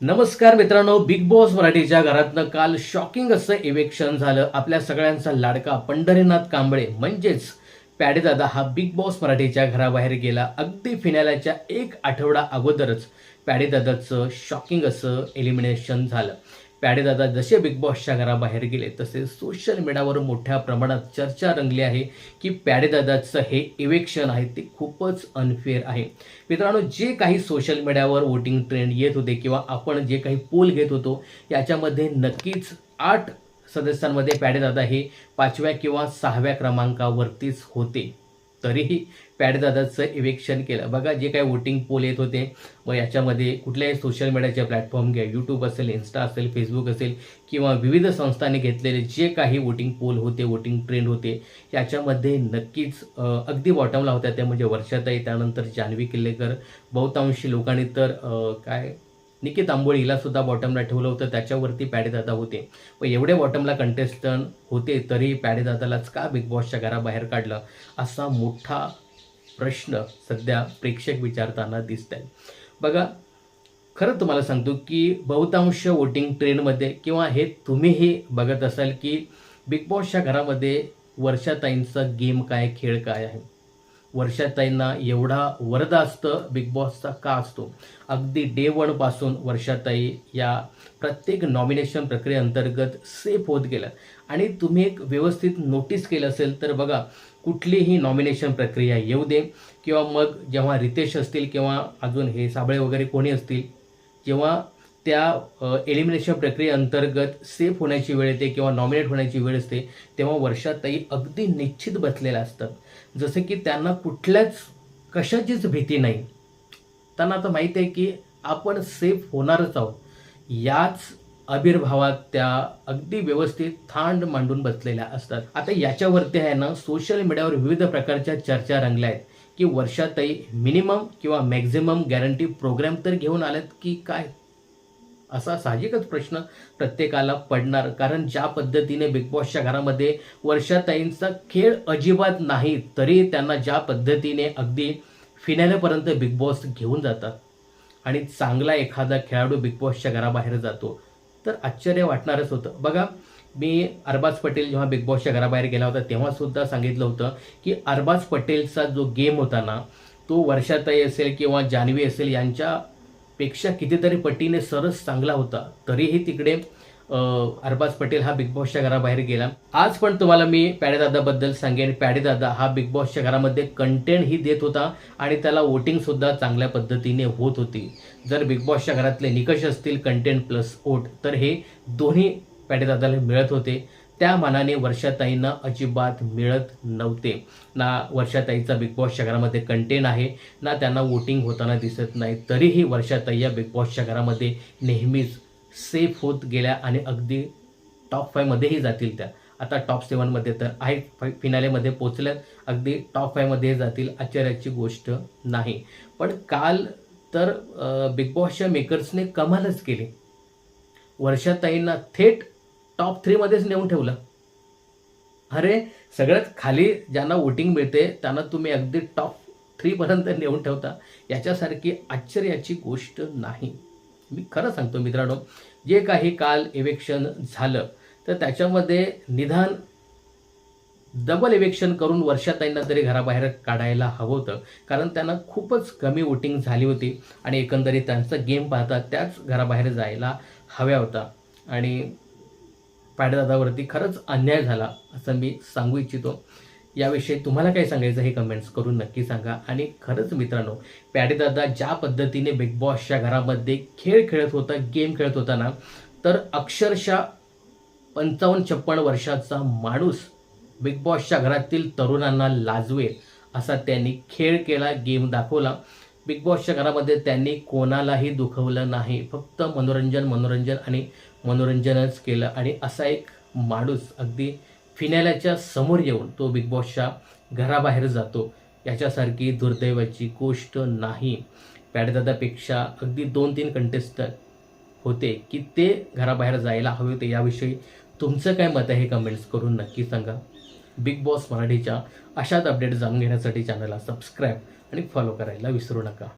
नमस्कार मित्रांनो big boss मराठीच्या घरातनं काल शॉकिंग असं इवेक्शन झालं. आपल्या सगळ्यांचा लाडका पंढरीनाथ कांबळे म्हणजेच पॅडेदादा हा बिग बॉस मराठीच्या घराबाहेर गेला. अगदी फिनाल्याच्या एक आठवडा अगोदरच पॅडेदादाचं शॉकिंग असं एलिमिनेशन झालं. पॅडेदादा जसे बिग बॉसच्या घराबाहेर गेले तसे सोशल मीडियावर मोठ्या प्रमाणात चर्चा रंगली आहे की पॅडेदादाचं हे इवेक्शन आहे ते खूपच अनफेअर आहे. मित्रांनो जे काही सोशल मीडियावर वोटिंग ट्रेंड येत होते किंवा आपण जे काही पोल घेत होतो याच्यामध्ये नक्कीच आठ सदस्यांमध्ये पॅडेदादा हे पाचव्या किंवा सहाव्या क्रमांकावरतीच होते. तरीही पॅडेदादाचं इवेक्शन केलं. बघा जे काही वोटिंग पोल येत होते व याच्यामध्ये कुठल्याही सोशल मीडियाचे प्लॅटफॉर्म घ्या यूट्यूब असेल इन्स्टा असेल फेसबुक असेल किंवा विविध संस्थांनी घेतलेले जे काही वोटिंग पोल होते वोटिंग ट्रेंड होते याच्यामध्ये नक्कीच अगदी बॉटमला होत्या त्या म्हणजे वर्षाताई त्यानंतर जान्हवी किल्लेकर बहुतांशी लोकांनी तर काय निकित आंबोळी हिला सुद्धा बॉटमला ठेवलं होतं. त्याच्यावरती पॅडेदादा होते. व एवढे बॉटमला कंटेस्टंट होते तरी पॅडेदादालाच का बिग बॉसच्या घराबाहेर काढलं? असा मोठा प्रश्न सध्या प्रेक्षक विचारताना दिसत आहे बघा खरं तुम्हाला सांगतो की बहुतांश वोटिंग ट्रेंडमध्ये किंवा हे तुम्हीही बघत असाल की बिग बॉसच्या घरामध्ये वर्षाताईंचा गेम काय खेळ काय आहे? वर्षाताईंना एवढा वरदा असतं बिग बॉसचा का असतो? अगदी डे वनपासून वर्षाताई या प्रत्येक नॉमिनेशन प्रक्रियेअंतर्गत सेफ होत गेल्या. आणि तुम्ही एक व्यवस्थित नोटीस केलं असेल तर बघा कुठलीही नॉमिनेशन प्रक्रिया येऊ दे. किंवा मग जेव्हा रितेश असतील किंवा अजून हे साबळे वगैरे कोणी असतील जेव्हा त्या एलिमिनेशन प्रक्रियेअंतर्गत सेफ होण्याची वेळ येते किंवा नॉमिनेट होण्याची वेळ असते तेव्हा वर्षाताई अगदी निश्चित बसलेल्या असतात. जसं की त्यांना कुठल्याच कशाचीच भीती नाही. त्यांना आता माहिती आहे की आपण सेफ होणारच आहोत. याच आविर्भावात त्या अगदी व्यवस्थित थांड मांडून बसलेल्या असतात. आता याच्यावरती आहे ना सोशल मीडियावर विविध प्रकारच्या चर्चा रंगल्या आहेत. की वर्षातही मिनिमम किंवा मॅक्झिमम गॅरंटी प्रोग्राम तर घेऊन आल्यात की काय? असा साहजिकच प्रश्न प्रत्येकाला पडणार. कारण ज्या पद्धतीने बिग बॉसच्या घरामध्ये वर्षाताईंचा खेळ अजिबात नाही तरी त्यांना ज्या पद्धतीने अगदी फिनॅलेपर्यंत बिग बॉस घेऊन जातात. आणि चांगला एखादा खेळाडू बिग बॉसच्या घराबाहेर जातो. तर आश्चर्य वाटणारच होतं. बघा मी अरबाज पटेल जेव्हा बिग बॉसच्या घराबाहेर गेला होता तेव्हासुद्धा सांगितलं होतं की अरबाज पटेलचा जो गेम होता ना तो वर्षाताई असेल किंवा जान्हवी असेल यांच्या पेक्षा कितीतरी पटीने सरस चांगला होता. तरीही तिकडे अरबाज पटेल हा बिग बॉसच्या घराबाहेर गेला. आज पण तुम्हाला मी पॅडेदादाबद्दल सांगेन. पॅडेदादा हा बिग बॉसच्या घरामध्ये कंटेंट ही देत होता आणि त्याला वोटिंग सुद्धा चांगल्या पद्धतीने होत होती. जर बिग बॉसच्या घरातले निकष असतील कंटेंट प्लस वोट तर हे दोन्ही पॅडेदादाला मिळत होते. त्या मानाने वर्षाताईंना अजिबात मिळत नव्हते. ना वर्षाताईचा बिग बॉसच्या घरामध्ये कंटेंट आहे ना त्यांना वोटिंग होताना दिसत नाही. तरीही वर्षाताई या बिग बॉसच्या घरामध्ये नेहमीच सेफ होत गेल्या आणि अगदी टॉप फायमध्येही जातील त्या. आता टॉप सेवनमध्ये तर आहे फाय फिनालेमध्ये पोचल्यात अगदी टॉप फायमध्ये जातील आश्चर्याची गोष्ट नाही. पण काल तर बिग बॉसच्या मेकर्सने कमालच केली. वर्षाताईंना थेट टॉप थ्रीमध्येच नेऊन ठेवलं. अरे सगळ्यात खाली ज्यांना वोटिंग मिळते त्यांना तुम्ही अगदी टॉप थ्रीपर्यंत नेऊन ठेवता. याच्यासारखी आश्चर्याची गोष्ट नाही. मी खरं सांगतो मित्रांनो जे काही काल इवेक्शन झालं तर त्याच्यामध्ये निदान डबल इवेक्शन करून वर्षाताईंना तरी घराबाहेर काढायला हवं होतं. कारण त्यांना खूपच कमी वोटिंग झाली होती आणि एकंदरीत त्यांचा गेम पाहता त्याच घराबाहेर जायला हव्या होता. आणि पॅडदादावरती खरंच अन्याय झाला असं मी सांगू इच्छितो. याविषयी तुम्हाला काय सांगायचं हे कमेंट्स करून नक्की सांगा. आणि खरंच मित्रांनो पॅडेदादा ज्या पद्धतीने बिग बॉसच्या घरामध्ये खेळ खेळत होता गेम खेळत होता ना तर अक्षरशः पंचावन्न छप्पन वर्षाचा माणूस बिग बॉसच्या घरातील तरुणांना लाजवेल असा त्यांनी खेळ केला गेम दाखवला. बिग बॉसच्या घरामध्ये त्यांनी कोणालाही दुखवलं नाही. फक्त मनोरंजन मनोरंजन आणि मनोरंजनच केलं आणि असा एक माणूस अगदी फिनॅलाच्या समोर येऊन तो बिग बॉसच्या घराबाहेर जातो. याच्यासारखी दुर्दैवाची गोष्ट नाही. पॅडदादापेक्षा अगदी दोन तीन कंटेस्टंट होते की ते घराबाहेर जायला हवे होते. याविषयी तुमचं काय मत आहे हे कमेंट्स करून नक्की सांगा. बिग बॉस मराठीच्या अशाच अपडेट जाणून घेण्यासाठी चॅनलला सबस्क्राईब आणि फॉलो करायला विसरू नका.